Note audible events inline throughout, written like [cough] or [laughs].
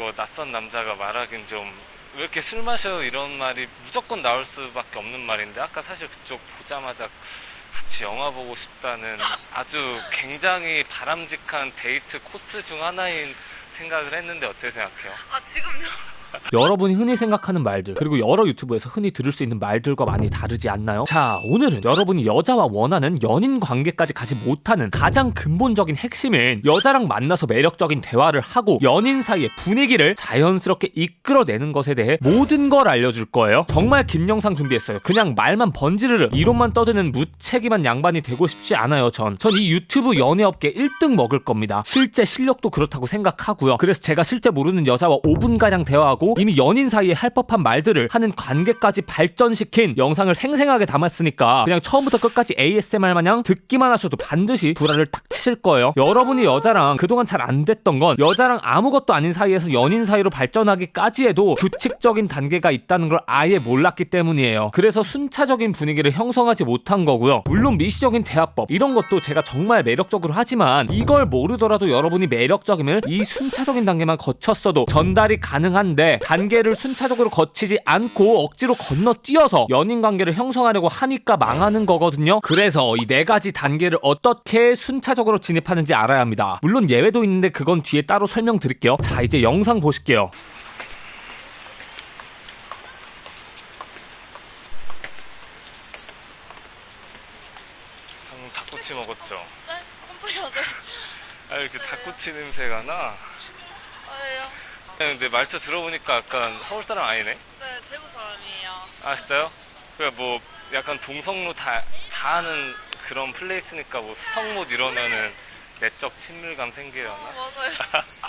이거 낯선 남자가 말하긴 좀 왜 이렇게 술 마셔 이런 말이 무조건 나올 수밖에 없는 말인데 아까 사실 그쪽 보자마자 같이 영화 보고 싶다는 아주 굉장히 바람직한 데이트 코스 중 하나인 생각을 했는데 어떻게 생각해요? 아 지금요? 여러분이 흔히 생각하는 말들 그리고 여러 유튜브에서 흔히 들을 수 있는 말들과 많이 다르지 않나요? 자 오늘은 여러분이 여자와 원하는 연인 관계까지 가지 못하는 가장 근본적인 핵심인 여자랑 만나서 매력적인 대화를 하고 연인 사이의 분위기를 자연스럽게 이끌어내는 것에 대해 모든 걸 알려줄 거예요. 정말 긴 영상 준비했어요. 그냥 말만 번지르르 이론만 떠드는 무책임한 양반이 되고 싶지 않아요 전. 전 이 유튜브 연애업계 1등 먹을 겁니다. 실제 실력도 그렇다고 생각하고요. 그래서 제가 실제 모르는 여자와 5분가량 대화하고 이미 연인 사이에 할 법한 말들을 하는 관계까지 발전시킨 영상을 생생하게 담았으니까 그냥 처음부터 끝까지 ASMR 마냥 듣기만 하셔도 반드시 불화를 탁 치실 거예요. 여러분이 여자랑 그동안 잘 안 됐던 건 여자랑 아무것도 아닌 사이에서 연인 사이로 발전하기까지 해도 규칙적인 단계가 있다는 걸 아예 몰랐기 때문이에요. 그래서 순차적인 분위기를 형성하지 못한 거고요. 물론 미시적인 대화법 이런 것도 제가 정말 매력적으로 하지만 이걸 모르더라도 여러분이 매력적임을 이 순차적인 단계만 거쳤어도 전달이 가능한데 단계를 순차적으로 거치지 않고 억지로 건너뛰어서 연인 관계를 형성하려고 하니까 망하는 거거든요 그래서 이 네 가지 단계를 어떻게 순차적으로 진입하는지 알아야 합니다 물론 예외도 있는데 그건 뒤에 따로 설명드릴게요 자 이제 영상 보실게요 닭꼬치 먹었죠? 네? 아 이렇게 닭꼬치 냄새가 나? 아니, 근데 말투 들어보니까 약간 서울 사람 아니네? 네 대구 사람이에요 아 진짜요? 그래 뭐 약간 동성로 다, 다 하는 그런 플레이스니까 뭐 수성못 이러면은 내적 친밀감 생기려나? 맞아요 [laughs]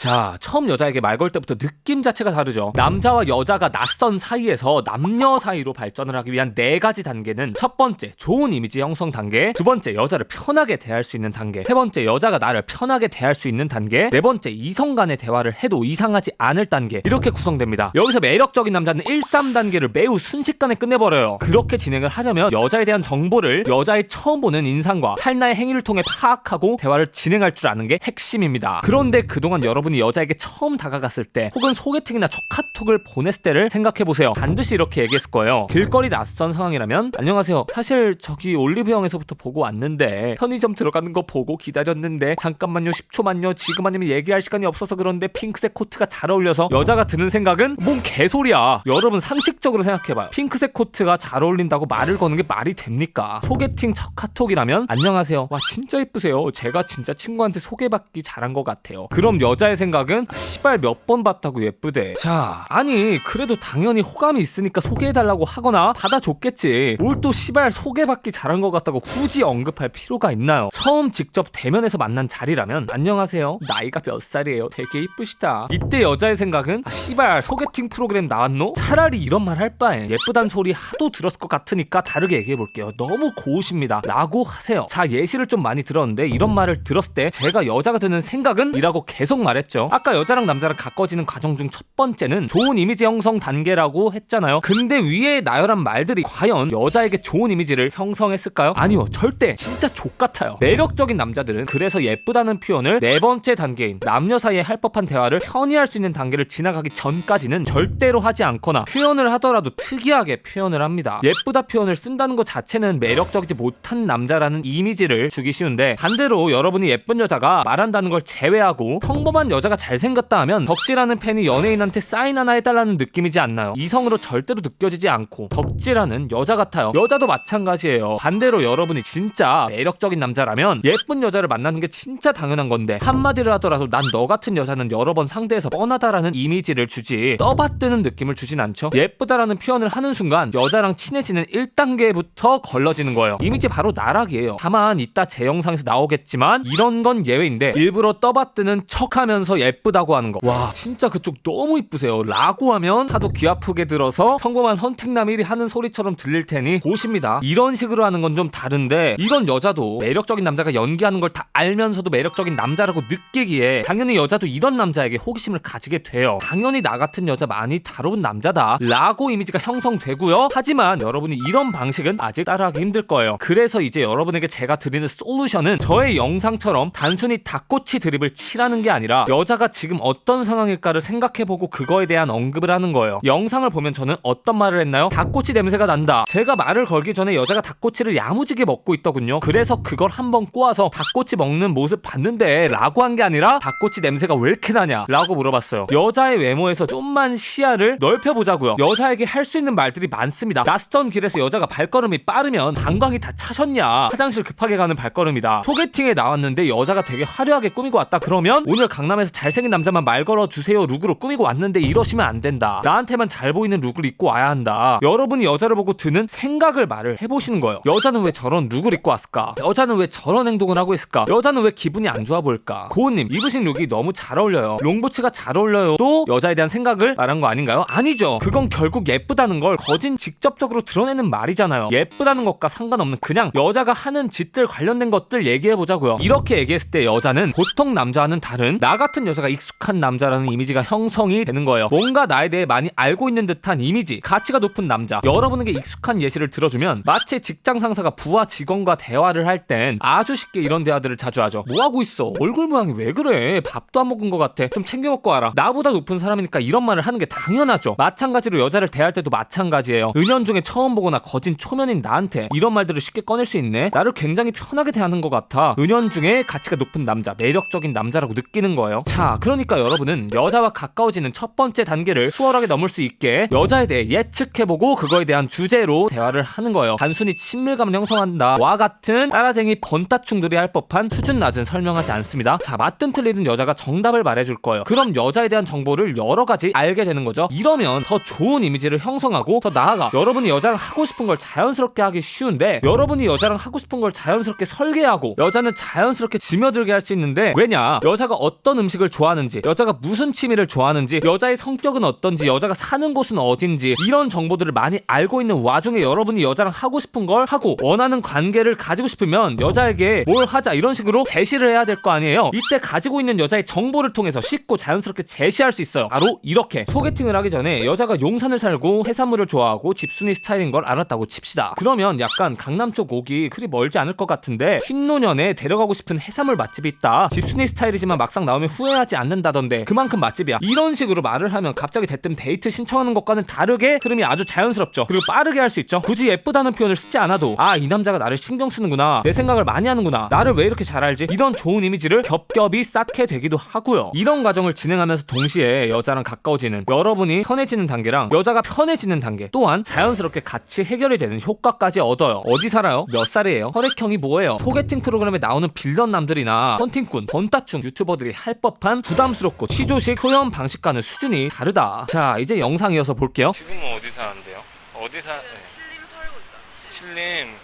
자, 처음 여자에게 말 걸 때부터 느낌 자체가 다르죠. 남자와 여자가 낯선 사이에서 남녀 사이로 발전을 하기 위한 네 가지 단계는 첫 번째, 좋은 이미지 형성 단계. 두 번째, 여자를 편하게 대할 수 있는 단계. 세 번째, 여자가 나를 편하게 대할 수 있는 단계. 네 번째, 이성 간의 대화를 해도 이상하지 않을 단계. 이렇게 구성됩니다. 여기서 매력적인 남자는 1, 3단계를 매우 순식간에 끝내버려요. 그렇게 진행을 하려면 여자에 대한 정보를 여자의 처음 보는 인상과 찰나의 행위를 통해 파악하고 대화를 진행할 줄 아는 게 핵심입니다. 그런데 그동안 여러분 이 여자에게 처음 다가갔을 때 혹은 소개팅이나 척카톡을 보냈을 때를 생각해 보세요. 반드시 이렇게 얘기했을 거예요. 길거리 낯선 상황이라면 안녕하세요. 사실 저기 올리브영에서부터 보고 왔는데 편의점 들어가는 거 보고 기다렸는데 잠깐만요 10초만요 지금 아니면 얘기할 시간이 없어서 그런데 핑크색 코트가 잘 어울려서 여자가 드는 생각은 뭔 개소리야. 여러분 상식적으로 생각해봐요. 핑크색 코트가 잘 어울린다고 말을 거는 게 말이 됩니까? 소개팅 척카톡이라면 안녕하세요. 와 진짜 예쁘세요. 제가 진짜 친구한테 소개받기 잘한 것 같아요. 그럼 여자 의 생각은 아, 씨발 몇 번 봤다고 예쁘대. 자 아니 그래도 당연히 호감이 있으니까 소개해달라고 하거나 받아줬겠지. 뭘또 씨발 소개받기 잘한 것 같다고 굳이 언급할 필요가 있나요? 처음 직접 대면에서 만난 자리라면 안녕하세요. 나이가 몇 살이에요. 되게 이쁘시다. 이때 여자의 생각은 아, 씨발 소개팅 프로그램 나왔노? 차라리 이런 말 할 바에 예쁘단 소리 하도 들었을 것 같으니까 다르게 얘기해 볼게요. 너무 고우십니다. 라고 하세요. 자 예시를 좀 많이 들었는데 이런 말을 들었을 때 제가 여자가 드는 생각은 이라고 계속 말 했죠. 아까 여자랑 남자랑 가까워지는 과정 중 첫 번째는 좋은 이미지 형성 단계라고 했잖아요. 근데 위에 나열한 말들이 과연 여자에게 좋은 이미지를 형성했을까요? 아니요. 절대 진짜 족 같아요. 매력적인 남자들은 그래서 예쁘다는 표현을 네 번째 단계인 남녀 사이에 할 법한 대화를 편히 할 수 있는 단계를 지나가기 전까지는 절대로 하지 않거나 표현을 하더라도 특이하게 표현을 합니다. 예쁘다 표현을 쓴다는 것 자체는 매력적이지 못한 남자라는 이미지를 주기 쉬운데 반대로 여러분이 예쁜 여자가 말한다는 걸 제외하고 평범한 여자가 잘생겼다 하면 덕질하는 팬이 연예인한테 사인 하나 해달라는 느낌이지 않나요? 이성으로 절대로 느껴지지 않고 덕질하는 여자 같아요. 여자도 마찬가지예요. 반대로 여러분이 진짜 매력적인 남자라면 예쁜 여자를 만나는 게 진짜 당연한 건데 한마디를 하더라도 난 너 같은 여자는 여러 번 상대해서 뻔하다라는 이미지를 주지 떠받드는 느낌을 주진 않죠. 예쁘다라는 표현을 하는 순간 여자랑 친해지는 1단계부터 걸러지는 거예요. 이미지 바로 나락이에요. 다만 이따 제 영상에서 나오겠지만 이런 건 예외인데 일부러 떠받드는 척하 면서 예쁘다고 하는 거. 와 진짜 그쪽 너무 이쁘세요. 라고 하면 하도 귀 아프게 들어서 평범한 헌팅남일이 하는 소리처럼 들릴 테니 보십니다. 이런 식으로 하는 건 좀 다른데 이건 여자도 매력적인 남자가 연기하는 걸 다 알면서도 매력적인 남자라고 느끼기에 당연히 여자도 이런 남자에게 호기심을 가지게 돼요. 당연히 나 같은 여자 많이 다뤄본 남자다 라고 이미지가 형성되고요. 하지만 여러분이 이런 방식은 아직 따라하기 힘들 거예요. 그래서 이제 여러분에게 제가 드리는 솔루션은 저의 영상처럼 단순히 닭꼬치 드립을 치라는 게 아니라 여자가 지금 어떤 상황일까를 생각해보고 그거에 대한 언급을 하는 거예요. 영상을 보면 저는 어떤 말을 했나요? 닭꼬치 냄새가 난다. 제가 말을 걸기 전에 여자가 닭꼬치를 야무지게 먹고 있더군요. 그래서 그걸 한번 꼬아서 닭꼬치 먹는 모습 봤는데 라고 한 게 아니라 닭꼬치 냄새가 왜 이렇게 나냐 라고 물어봤어요. 여자의 외모에서 좀만 시야를 넓혀보자고요. 여자에게 할 수 있는 말들이 많습니다. 낯선 길에서 여자가 발걸음이 빠르면 방광이 다 차셨냐 화장실 급하게 가는 발걸음이다. 소개팅에 나왔는데 여자가 되게 화려하게 꾸미고 왔다 그러면 오늘 강남 에서 잘생긴 남자만 말 걸어주세요 룩으로 꾸미고 왔는데 이러시면 안 된다. 나한테만 잘 보이는 룩을 입고 와야 한다. 여러분이 여자를 보고 드는 생각을 말을 해보시는 거예요. 여자는 왜 저런 룩을 입고 왔을까? 여자는 왜 저런 행동을 하고 있을까? 여자는 왜 기분이 안 좋아 보일까? 고은님 입으신 룩이 너무 잘 어울려요. 롱부츠가 잘 어울려요. 또 여자에 대한 생각을 말한 거 아닌가요? 아니죠. 그건 결국 예쁘다는 걸 거진 직접적으로 드러내는 말이잖아요. 예쁘다는 것과 상관없는 그냥 여자가 하는 짓들 관련된 것들 얘기해 보자고요. 이렇게 얘기했을 때 여자는 보통 남자와는 다른 나 같은 여자가 익숙한 남자라는 이미지가 형성이 되는 거예요. 뭔가 나에 대해 많이 알고 있는 듯한 이미지, 가치가 높은 남자. 여러분에게 익숙한 예시를 들어주면 마치 직장 상사가 부하 직원과 대화를 할 땐 아주 쉽게 이런 대화들을 자주 하죠. 뭐 하고 있어? 얼굴 모양이 왜 그래? 밥도 안 먹은 것 같아. 좀 챙겨 먹고 와라. 나보다 높은 사람이니까 이런 말을 하는 게 당연하죠. 마찬가지로 여자를 대할 때도 마찬가지예요. 은연중에 처음 보거나 거진 초면인 나한테 이런 말들을 쉽게 꺼낼 수 있네. 나를 굉장히 편하게 대하는 것 같아. 은연중에 가치가 높은 남자, 매력적인 남자라고 느끼는 거예요. 자, 그러니까 여러분은 여자와 가까워지는 첫 번째 단계를 수월하게 넘을 수 있게 여자에 대해 예측해보고 그거에 대한 주제로 대화를 하는 거예요. 단순히 친밀감을 형성한다. 와 같은 따라쟁이 번따충들이 할 법한 수준 낮은 설명하지 않습니다. 자, 맞든 틀리든 여자가 정답을 말해줄 거예요. 그럼 여자에 대한 정보를 여러 가지 알게 되는 거죠. 이러면 더 좋은 이미지를 형성하고 더 나아가 여러분이 여자랑 하고 싶은 걸 자연스럽게 하기 쉬운데 여러분이 여자랑 하고 싶은 걸 자연스럽게 설계하고 여자는 자연스럽게 지며들게 할 수 있는데 왜냐 여자가 어떤 음식 을 좋아하는지 여자가 무슨 취미를 좋아하는지 여자의 성격은 어떤지 여자가 사는 곳은 어딘지 이런 정보들을 많이 알고 있는 와중에 여러분이 여자랑 하고 싶은 걸 하고 원하는 관계를 가지고 싶으면 여자에게 뭘 하자 이런 식으로 제시를 해야 될 거 아니에요. 이때 가지고 있는 여자의 정보를 통해서 쉽고 자연스럽게 제시할 수 있어요. 바로 이렇게 소개팅을 하기 전에 여자가 용산을 살고 해산물을 좋아하고 집순이 스타일인 걸 알았다고 칩시다. 그러면 약간 강남 쪽 오기 그리 멀지 않을 것 같은데 신노년에 데려가고 싶은 해산물 맛집이 있다. 집순이 스타일이지만 막상 나오면 후회하지 않는다던데 그만큼 맛집이야. 이런 식으로 말을 하면 갑자기 대뜸 데이트 신청하는 것과는 다르게 흐름이 아주 자연스럽죠. 그리고 빠르게 할 수 있죠. 굳이 예쁘다는 표현을 쓰지 않아도 아 이 남자가 나를 신경 쓰는구나. 내 생각을 많이 하는구나. 나를 왜 이렇게 잘 알지? 이런 좋은 이미지를 겹겹이 쌓게 되기도 하고요. 이런 과정을 진행하면서 동시에 여자랑 가까워지는 여러분이 편해지는 단계랑 여자가 편해지는 단계 또한 자연스럽게 같이 해결이 되는 효과까지 얻어요. 어디 살아요? 몇 살이에요? 혈액형이 뭐예요? 소개팅 프로그램에 나오는 빌런 남들이나 헌팅꾼 번따충 유튜버들이 할 법한 부담스럽고 취조식 표현 방식과는 수준이 다르다 자 이제 영상 이어서 볼게요 지금은 어디 사는데요? 어디 사? 네. 실림 살고 있어요. 실림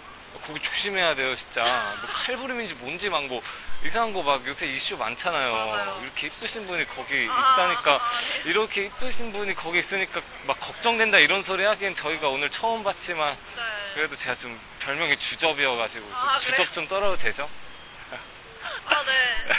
거기 조심해야 돼요 진짜 뭐 칼부림인지 뭔지 막 뭐 이상한 거 막 요새 이슈 많잖아요 맞아요. 이렇게 이쁘신 분이 거기 아, 있다니까 아, 네. 이렇게 이쁘신 분이 거기 있으니까 막 걱정된다 이런 소리 하기엔 저희가 오늘 처음 봤지만 네. 그래도 제가 좀 별명이 주접이어가지고 좀 아? 주접 좀 떨어도 되죠? 아, 네.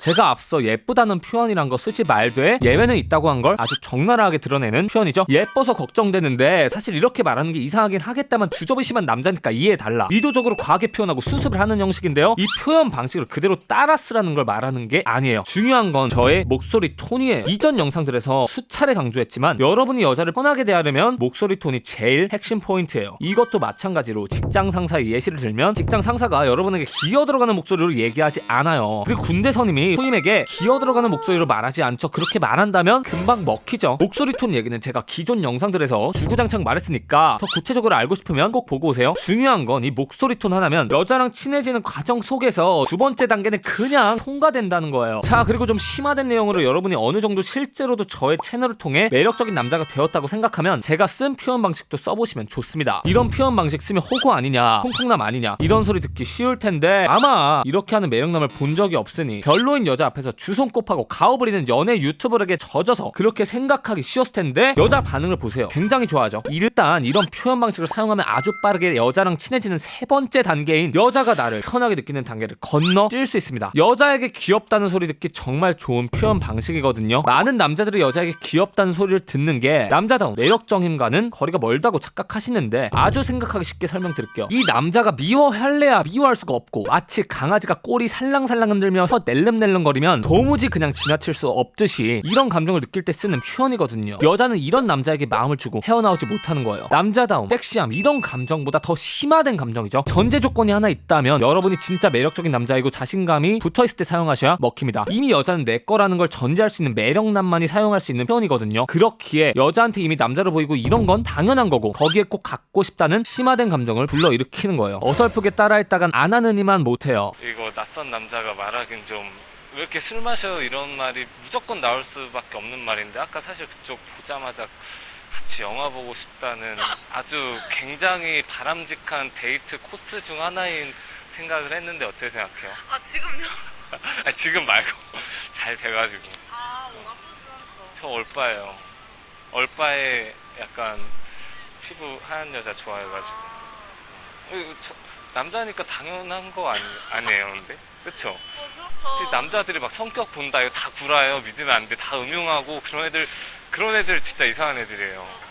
제가 앞서 예쁘다는 표현이란 거 쓰지 말되 예외는 있다고 한 걸 아주 적나라하게 드러내는 표현이죠. 예뻐서 걱정되는데 사실 이렇게 말하는 게 이상하긴 하겠다만 주접이 심한 남자니까 이해해 달라. 의도적으로 과하게 표현하고 수습을 하는 형식인데요. 이 표현 방식을 그대로 따라 쓰라는 걸 말하는 게 아니에요. 중요한 건 저의 목소리 톤이에요. 이전 영상들에서 수차례 강조했지만 여러분이 여자를 편하게 대하려면 목소리 톤이 제일 핵심 포인트예요. 이것도 마찬가지로 직장 상사의 예시를 들면 직장 상사가 여러분에게 기어 들어가는 목소리로 얘기하지 않아요. 그리고 군대 선임이 후임에게 기어 들어가는 목소리로 말하지 않죠. 그렇게 말한다면 금방 먹히죠. 목소리 톤 얘기는 제가 기존 영상들에서 주구장창 말했으니까 더 구체적으로 알고 싶으면 꼭 보고 오세요. 중요한 건 이 목소리 톤 하나면 여자랑 친해지는 과정 속에서 두 번째 단계는 그냥 통과된다는 거예요. 자 그리고 좀 심화된 내용으로 여러분이 어느 정도 실제로도 저의 채널을 통해 매력적인 남자가 되었다고 생각하면 제가 쓴 표현 방식도 써보시면 좋습니다. 이런 표현 방식 쓰면 호구 아니냐, 콩콩남 아니냐 이런 소리 듣기 쉬울 텐데 아마 이렇게 하는 매력남을 본 적이 없으니 별로 인 여자 앞에서 주손꼽하고 가오부리는 연애 유튜버에게 젖어서 그렇게 생각하기 쉬웠을 텐데 여자 반응을 보세요. 굉장히 좋아하죠. 일단 이런 표현 방식을 사용하면 아주 빠르게 여자랑 친해지는 세 번째 단계인 여자가 나를 편하게 느끼는 단계를 건너 뛸 수 있습니다. 여자에게 귀엽다는 소리 듣기 정말 좋은 표현 방식이거든요. 많은 남자들이 여자에게 귀엽다는 소리를 듣는 게 남자다운 매력적임과는 거리가 멀다고 착각하시는데 아주 생각하기 쉽게 설명드릴게요. 이 남자가 미워할래야 미워할 수가 없고 마치 강아지가 꼬리 살랑살랑 흔들며 혀 낼름낼름 알렁달렁거리면 도무지 그냥 지나칠 수 없듯이 이런 감정을 느낄 때 쓰는 표현이거든요. 여자는 이런 남자에게 마음을 주고 헤어나오지 못하는 거예요. 남자다움, 섹시함 이런 감정보다 더 심화된 감정이죠. 전제 조건이 하나 있다면 여러분이 진짜 매력적인 남자이고 자신감이 붙어 있을 때 사용하셔야 먹힙니다. 이미 여자는 내 거라는 걸 전제할 수 있는 매력남만이 사용할 수 있는 표현이거든요. 그렇기에 여자한테 이미 남자로 보이고 이런 건 당연한 거고 거기에 꼭 갖고 싶다는 심화된 감정을 불러일으키는 거예요. 어설프게 따라했다간 안 하느니만 못해요. 이거 낯선 남자가 말하긴 좀 왜 이렇게 술 마셔 이런 말이 무조건 나올 수밖에 없는 말인데 아까 사실 그쪽 보자마자 같이 영화 보고 싶다는 아주 굉장히 바람직한 데이트 코스 중 하나인 생각을 했는데 어떻게 생각해요? 아, 지금요? [laughs] 아, 지금 말고 잘 돼가지고 아, 뭔가. 저 얼빠예요. 얼빠에 약간 피부 하얀 여자 좋아해가지고 어, 이거 저- 남자니까 당연한 거 아니, 아니에요 근데 그쵸? 어, 그렇죠. 이 남자들이 막 성격 본다 이거 다 구라예요 믿으면 안 돼 다 음흉하고 그런 애들 그런 애들 진짜 이상한 애들이에요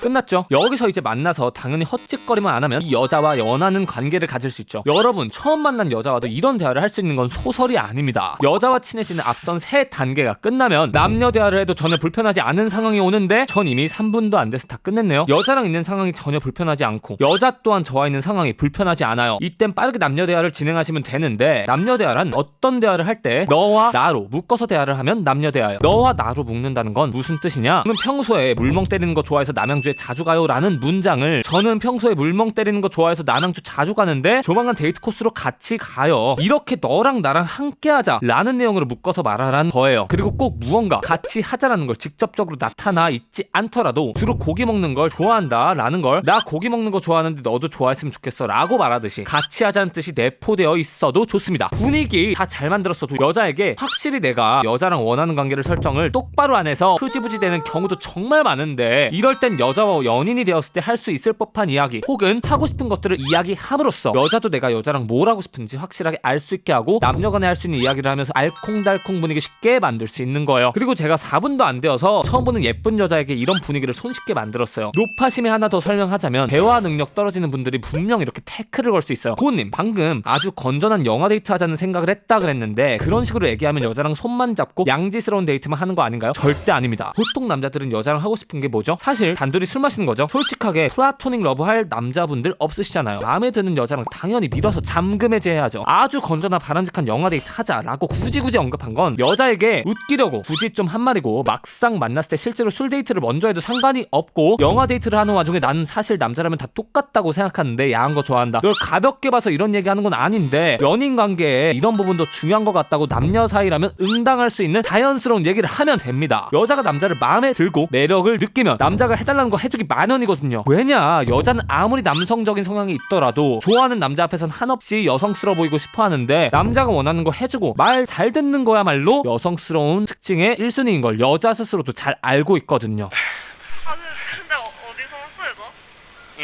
끝났죠? 여기서 이제 만나서 당연히 헛짓거리만 안 하면 이 여자와 연하는 관계를 가질 수 있죠. 여러분 처음 만난 여자와도 이런 대화를 할 수 있는 건 소설이 아닙니다. 여자와 친해지는 앞선 세 단계가 끝나면 남녀 대화를 해도 전혀 불편하지 않은 상황이 오는데 전 이미 3분도 안 돼서 다 끝냈네요. 여자랑 있는 상황이 전혀 불편하지 않고 여자 또한 저와 있는 상황이 불편하지 않아요. 이땐 빠르게 남녀 대화를 진행하시면 되는데 남녀 대화란 어떤 대화를 할 때 너와 나로 묶어서 대화를 하면 남녀 대화예요. 너와 나로 묶는다는 건 무슨 뜻이냐? 저는 평소에 물멍 때리는 거 좋아해서 남양주에 자주 가요라는 문장을 저는 평소에 물멍 때리는 거 좋아해서 남양주 자주 가는데 조만간 데이트 코스로 같이 가요. 이렇게 너랑 나랑 함께 하자 라는 내용으로 묶어서 말하라는 거예요. 그리고 꼭 무언가 같이 하자라는 걸 직접적으로 나타나 있지 않더라도 주로 고기 먹는 걸 좋아한다 라는 걸 나 고기 먹는 거 좋아하는데 너도 좋아했으면 좋겠어 라고 말하듯이 같이 하자는 뜻이 내포되어 있어도 좋습니다. 분위기 다 잘 만들었어도 여자에게 확실히 내가 여자랑 원하는 관계를 설정을 똑바로 안 해서 흐지부지 되는 경우도 정말 많은데 이럴 땐 여자와 연인이 되었을 때 할 수 있을 법한 이야기 혹은 하고 싶은 것들을 이야기함으로써 여자도 내가 여자랑 뭘 하고 싶은지 확실하게 알 수 있게 하고 남녀 간에 할 수 있는 이야기를 하면서 알콩달콩 분위기 쉽게 만들 수 있는 거예요. 그리고 제가 4분도 안 되어서 처음 보는 예쁜 여자에게 이런 분위기를 손쉽게 만들었어요. 노파심에 하나 더 설명하자면 대화 능력 떨어지는 분들이 분명 이렇게 태클을 걸 수 있어요. 고은님 방금 아주 건전한 영화 데이트 하자는 생각을 했다 그랬는데 그런 식으로 얘기하면 여자랑 손만 잡고 양지스러운 데이트만 하는 거 아닌가요? 절대 아닙니다. 보통 남자들은 여자랑 하고 싶은 게 뭐죠? 사실 단둘이 술 마시는 거죠. 솔직하게 플라토닉 러브 할 남자분들 없으시잖아요. 마음에 드는 여자랑 당연히 밀어서 잠금 해제해야죠. 아주 건전한 바람직한 영화 데이트 하자라고 굳이 굳이 언급한 건 여자에게 웃기려고 굳이 좀 한 말이고 막상 만났을 때 실제로 술 데이트를 먼저 해도 상관이 없고 영화 데이트를 하는 와중에 나는 사실 남자라면 다 똑같다고 생각하는데 야한 거 좋아한다. 널 가볍게 봐서 이런 얘기하는 건 아닌데 연인 관계에 이런 부분도 중요한 것 같다고 남녀 사이라면 응당할 수 있는 자연스러운 얘기를 하면 됩니다. 여자가 남자를 마음에 들고 매력을 느끼면 남자가 해달라는 거 해주기 마련이거든요. 왜냐 여자는 아무리 남성적인 성향이 있더라도 좋아하는 남자 앞에선 한없이 여성스러워 보이고 싶어 하는데 남자가 원하는 거 해주고 말 잘 듣는 거야말로 여성스러운 특징의 1순위인 걸 여자 스스로도 잘 알고 있거든요. 아, 근데, 근데 어, 어디서 왔어요, 너?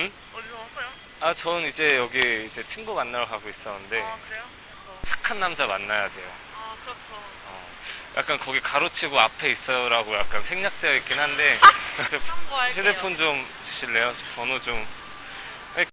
응? 어디서 왔어요? 아 저는 이제 여기 이제 친구 만나러 가고 있었는데 아, 그래요? 어. 착한 남자 만나야 돼요 아, 그렇죠. 어, 약간 거기 가로치고 앞에 있어요라고 약간 생략되어 있긴 한데 참고할게요. 휴대폰 좀 주실래요? 번호 좀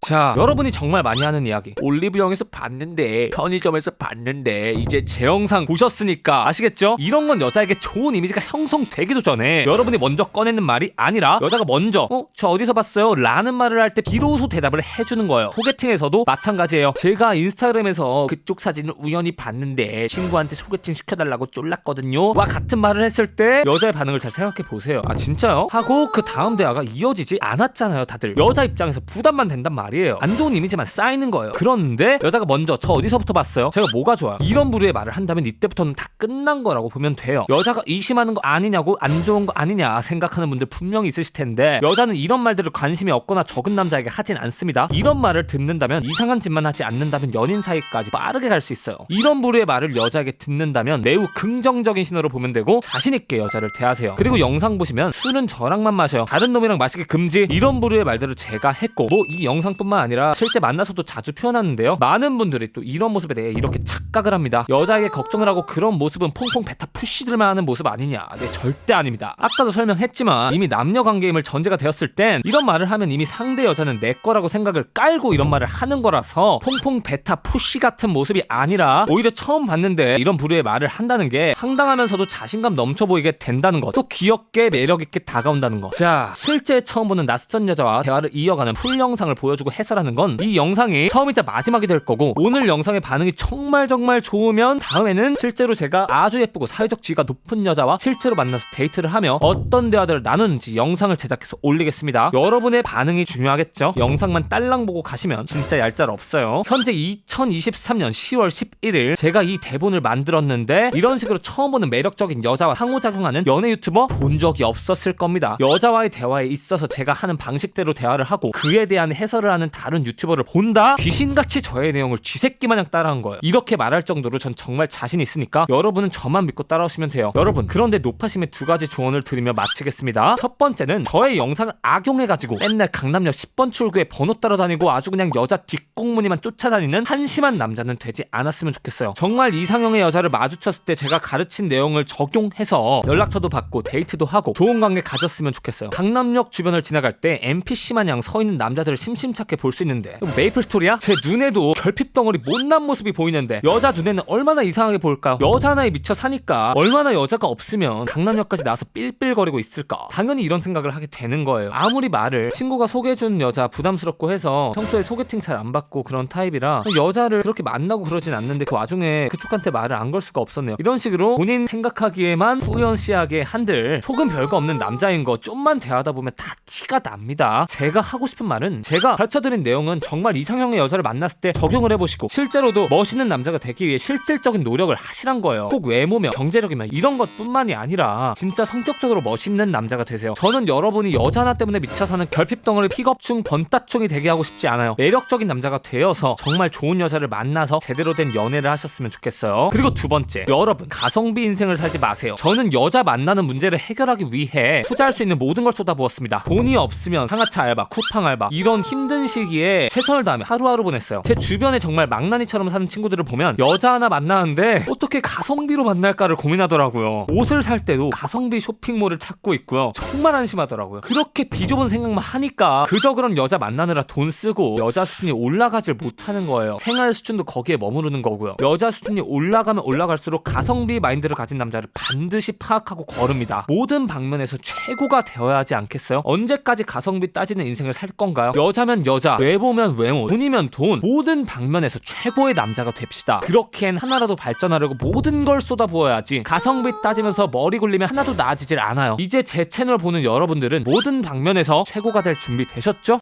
자, 여러분이 정말 많이 하는 이야기. 올리브영에서 봤는데, 편의점에서 봤는데, 이제 제 영상 보셨으니까 아시겠죠? 이런 건 여자에게 좋은 이미지가 형성되기도 전에 여러분이 먼저 꺼내는 말이 아니라 여자가 먼저, 어, 저 어디서 봤어요? 라는 말을 할 때 비로소 대답을 해주는 거예요. 소개팅에서도 마찬가지예요. 제가 인스타그램에서 그쪽 사진을 우연히 봤는데, 친구한테 소개팅 시켜달라고 쫄랐거든요. 와 같은 말을 했을 때 여자의 반응을 잘 생각해 보세요. 아, 진짜요? 하고 그 다음 대화가 이어지지 않았잖아요, 다들. 여자 입장에서 부담만 된단 말이에요. 안 좋은 이미지만 쌓이는 거예요. 그런데 여자가 먼저 저 어디서부터 봤어요? 제가 뭐가 좋아요? 이런 부류의 말을 한다면 이때부터는 다 끝난 거라고 보면 돼요. 여자가 의심하는 거 아니냐고 안 좋은 거 아니냐 생각하는 분들 분명히 있으실 텐데 여자는 이런 말들을 관심이 없거나 적은 남자에게 하진 않습니다. 이런 말을 듣는다면 이상한 짓만 하지 않는다면 연인 사이까지 빠르게 갈 수 있어요. 이런 부류의 말을 여자에게 듣는다면 매우 긍정적인 신호로 보면 되고 자신 있게 여자를 대하세요. 그리고 영상 보시면 술은 저랑만 마셔요. 다른 놈이랑 마시기 금지. 이런 부류의 말들을 제가 했고 뭐 이 영 상뿐만 아니라 실제 만나서도 자주 표현하는데요. 많은 분들이 또 이런 모습에 대해 이렇게 착각을 합니다. 여자에게 걱정을 하고 그런 모습은 퐁퐁 베타 푸시들만 하는 모습 아니냐? 네, 절대 아닙니다. 아까도 설명했지만 이미 남녀 관계임을 전제가 되었을 땐 이런 말을 하면 이미 상대 여자는 내 거라고 생각을 깔고 이런 말을 하는 거라서 퐁퐁 베타 푸시 같은 모습이 아니라 오히려 처음 봤는데 이런 부류의 말을 한다는 게 황당하면서도 자신감 넘쳐 보이게 된다는 것. 또 귀엽게 매력 있게 다가온다는 것. 자, 실제 처음 보는 낯선 여자와 대화를 이어가는 풀 영상을 보 여주고 해설하는 건 이 영상이 처음이자 마지막이 될 거고 오늘 영상의 반응이 정말 정말 좋으면 다음에는 실제로 제가 아주 예쁘고 사회적 지위가 높은 여자와 실제로 만나서 데이트를 하며 어떤 대화들을 나누는지 영상을 제작해서 올리겠습니다. 여러분의 반응이 중요하겠죠? 영상만 딸랑 보고 가시면 진짜 얄짤 없어요. 현재 2023년 10월 11일 제가 이 대본을 만들었는데 이런 식으로 처음 보는 매력적인 여자와 상호작용하는 연애 유튜버 본 적이 없었을 겁니다. 여자와의 대화에 있어서 제가 하는 방식대로 대화를 하고 그에 대한 해설 을 하는 다른 유튜버를 본다? 귀신같이 저의 내용을 쥐새끼 마냥 따라한 거예요. 이렇게 말할 정도로 전 정말 자신 있으니까 여러분은 저만 믿고 따라오시면 돼요. 여러분 그런데 노파심의 두 가지 조언을 드리며 마치겠습니다. 첫 번째는 저의 영상을 악용해가지고 맨날 강남역 10번 출구에 번호 따라 다니고 아주 그냥 여자 뒷공무니만 쫓아다니는 한심한 남자는 되지 않았으면 좋겠어요. 정말 이상형의 여자를 마주쳤을 때 제가 가르친 내용을 적용해서 연락처도 받고 데이트도 하고 좋은 관계 가졌으면 좋겠어요. 강남역 주변을 지나갈 때 NPC 마냥 서 있는 남자들을 심심 찮게 볼 수 있는데 메이플 스토리야? 제 눈에도 결핍 덩어리 못난 모습이 보이는데 여자 눈에는 얼마나 이상하게 보일까요? 여자 하나에 미쳐 사니까 얼마나 여자가 없으면 강남역까지 나와서 삘삘거리고 있을까? 당연히 이런 생각을 하게 되는 거예요. 아무리 말을 친구가 소개해준 여자 부담스럽고 해서 평소에 소개팅 잘 안 받고 그런 타입이라 여자를 그렇게 만나고 그러진 않는데 그 와중에 그쪽한테 말을 안 걸 수가 없었네요. 이런 식으로 본인 생각하기에만 후연시하게 한들 속은 별거 없는 남자인 거 좀만 대하다 보면 다 티가 납니다. 제가 하고 싶은 말은 제가 가르쳐드린 내용은 정말 이상형의 여자를 만났을 때 적용을 해보시고 실제로도 멋있는 남자가 되기 위해 실질적인 노력을 하시란 거예요. 꼭 외모며 경제력이며 이런 것뿐만이 아니라 진짜 성격적으로 멋있는 남자가 되세요. 저는 여러분이 여자 하나 때문에 미쳐 사는 결핍 덩어리 픽업충 번따충이 되게 하고 싶지 않아요. 매력적인 남자가 되어서 정말 좋은 여자를 만나서 제대로 된 연애를 하셨으면 좋겠어요. 그리고 두 번째, 여러분 가성비 인생을 살지 마세요. 저는 여자 만나는 문제를 해결하기 위해 투자할 수 있는 모든 걸 쏟아부었습니다. 돈이 없으면 상하차 알바, 쿠팡 알바 이런 힘든 시기에 최선을 다하며 하루하루 보냈어요. 제 주변에 정말 망나니처럼 사는 친구들을 보면 여자 하나 만나는데 어떻게 가성비로 만날까를 고민하더라고요. 옷을 살 때도 가성비 쇼핑몰을 찾고 있고요. 정말 안심하더라고요. 그렇게 비좁은 생각만 하니까 그저 그런 여자 만나느라 돈 쓰고 여자 수준이 올라가질 못하는 거예요. 생활 수준도 거기에 머무르는 거고요. 여자 수준이 올라가면 올라갈수록 가성비 마인드를 가진 남자를 반드시 파악하고 거릅니다. 모든 방면에서 최고가 되어야 하지 않겠어요? 언제까지 가성비 따지는 인생을 살 건가요? 여자면 여자, 외모면 외모, 돈이면 돈, 모든 방면에서 최고의 남자가 됩시다. 그렇게는 하나라도 발전하려고 모든 걸 쏟아부어야지. 가성비 따지면서 머리 굴리면 하나도 나아지질 않아요. 이제 제 채널 보는 여러분들은 모든 방면에서 최고가 될 준비 되셨죠?